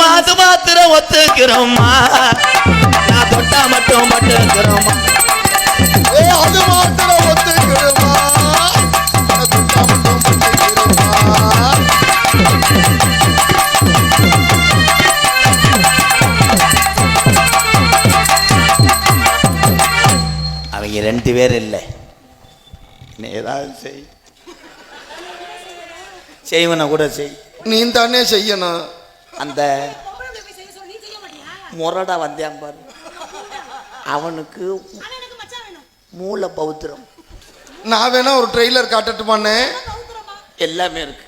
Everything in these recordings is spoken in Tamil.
மாத்து மாத்திரம் ஒத்துக்கிறோம்மா. நான் தொட்டா மட்டும் பட்டுக்கிறோம்மா. ஏ அது மாத்திரம் ஒத்துக்கிறோமா துட்டா மட்டும் ஒத்துக்கிறோமா அவங்க ரெண்டு பேர் இல்லை. நீ ஏதாவது செய். செய்வன கூட செய். நீ தானே செய்யணும். அந்த முரடா வந்தேன் பாரு. அவனுக்கு மூளை பௌத்திரம். நான் வேணா ஒரு ட்ரெய்லர் காட்டட்டுமாண்ணே எல்லாமே இருக்கு.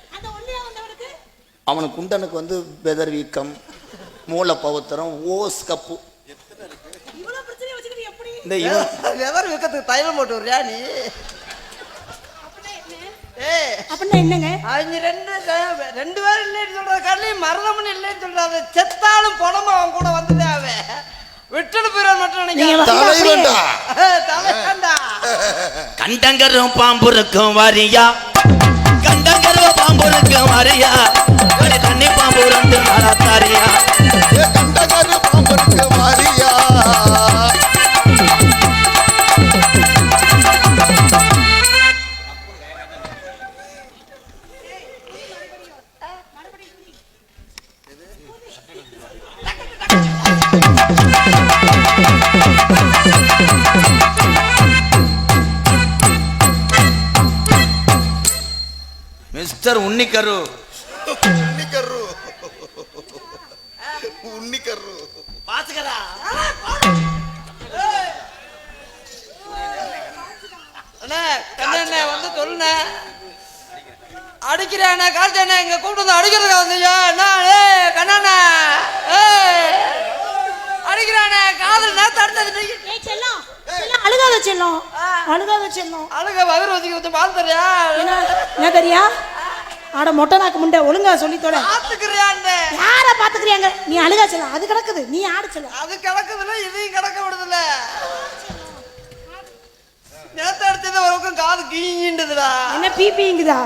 அவனுக்கு குண்டனுக்கு வந்து பெதர் வீக்கம் மூளை பௌத்திரம் ஓஸ் கப்பு. இந்த வெதர் விற்கிறதுக்கு தைலம் போட்டு வர்றியா நீ? அப்படின்னா என்னங்க? அவங்க ரெண்டு ரெண்டு பேரும் இல்லைன்னு சொல்ற கடலையும் மருதமன் இல்லைன்னு சொல்றாரு. செத்தாலும் பணம் அவன் கூட வந்ததே அவன் விட்டுட்டு போயிடான் மட்டும் கண்டங்கரும் பாம்புருக்கும் வாரியா? கண்டங்கரும் பாம்புருக்கும் வாரியா? ஒரு தண்ணி பாம்பு ரெண்டு தாரியா? ஏ மிஸ்டர் உன்னிக்கரு. உன்னிக்கரு. உன்னிக்கரு. பாத்துக்கடா. அண்ணே கண்ணண்ணே வந்து சொல்லுண்ணே. அடிக்கிறானே கால்ச்சானே இங்க கூப்பிட்டு வந்து அடிக்கிறதுக்கா வந்தீங்க என்ன ஏய் கண்ணண்ணே. அடிக்கிறானே காதல் நேரத்தை அடுத்தது ஏய் செல்லம் செல்லம் அழுகாத செல்லம் அழுகாத செல்லம். அழுக வயிறு வச்சுக்க வந்து தரியா என்ன தெரியா? ஆட மொட்டை நாக்கு முண்டை ஒழுங்கா சொல்லி தொலை. பாத்துக்கிறியான்னு யார பாத்துக்கிறியாங்க நீ அழுகா செல்லம் அது கிடக்குது நீ ஆடு செல்லம். அது கிடக்குதுல இதையும் கிடக்க விடுதுல. நேத்து அடிச்சது வரைக்கும் காது கீங்கின்றதுடா என்ன பிபிங்குதா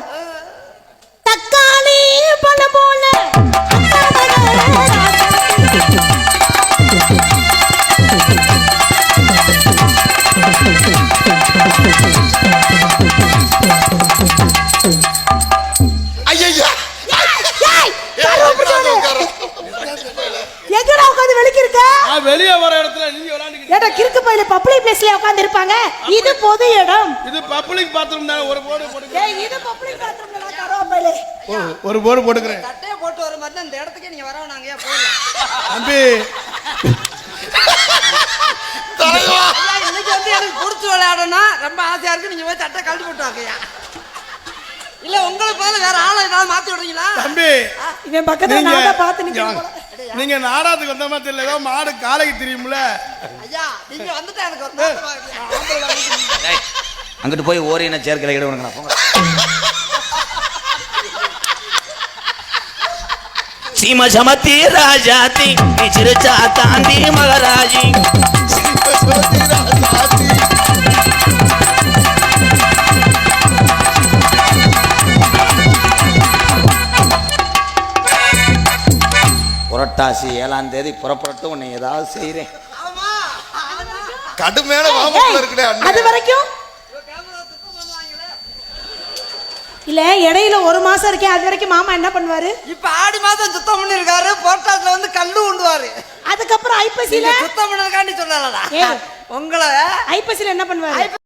நான் வெளியே வர இடத்துல நீங்க விளையாண்டுக்கிட்டு ஏடா கிறுக்கு பையில பப்ளிக் பிளேஸ்ல உட்கார்ந்து இருப்பாங்க இது பொது இடம். இது பப்ளிக் பாத்ரூம் தானே. ஒரு போர்டு போட்டு இது பப்ளிக் பாத்ரூம்ல கருவா பையில. ஒரு- ஒரு போர்டு போட்டுக்கிறேன். சட்டையை போட்டு வர மாதிரி தான் இந்த இடத்துக்கே நீங்க வரவும் நாங்க? ஏன் போயிடலாம் தம்பி. தலைவா. இன்னைக்கு வந்து எனக்கு பிடிச்சி விளையாடணும் ரொம்ப ஆசையா இருக்கு. நீங்க போய் சட்டை கழட்டி போட்டு வாங்கய்யா இல்ல உங்களுக்கு பதிலா வேற ஆளை ஏதாவது மாத்தி விடுறீங்களா? தம்பி. இவன் பக்கத்துல நான் தான் பார்த்து இங்க நிக்கிறேன். நீங்க நாடாத்துக்கு வந்த மாதிரி தெரியல. ஏதோ மாடு காலைக்கு தெரியும்ல. ஐயா நீங்க வந்துட்டா எனக்கு ஒரு. அங்கிட்டு போய் ஓரின சேர்க்கலை இட உனக்கு போங்க. சீம சமத்தி ராஜாத்தி நீ சிரிச்சா தாண்டி மகராஜி. ராஜாதி புரட்டாசி ஏழாம் தேதி புறப்பட்டு உன்னை ஏதாவது செய்கிறேன். கடுமையான ஏய், வாமப்புல இருக்குடே அது வரைக்கும். இல்ல இடையில ஒரு மாசம் இருக்கேன் அது வரைக்கும் மாமா என்ன பண்ணுவாரு? இப்ப ஆடி மாதம் சுத்தம் பண்ணிருக்காரு போட்டாத்துல வந்து கல்லு உண்டுவாரு. அதுக்கப்புறம் ஐப்பசியில? சுத்தம் பண்ணதுக்காண்டி சொல்லலடா. உங்களை ஐப்பசியில என்ன பண்ணுவாரு?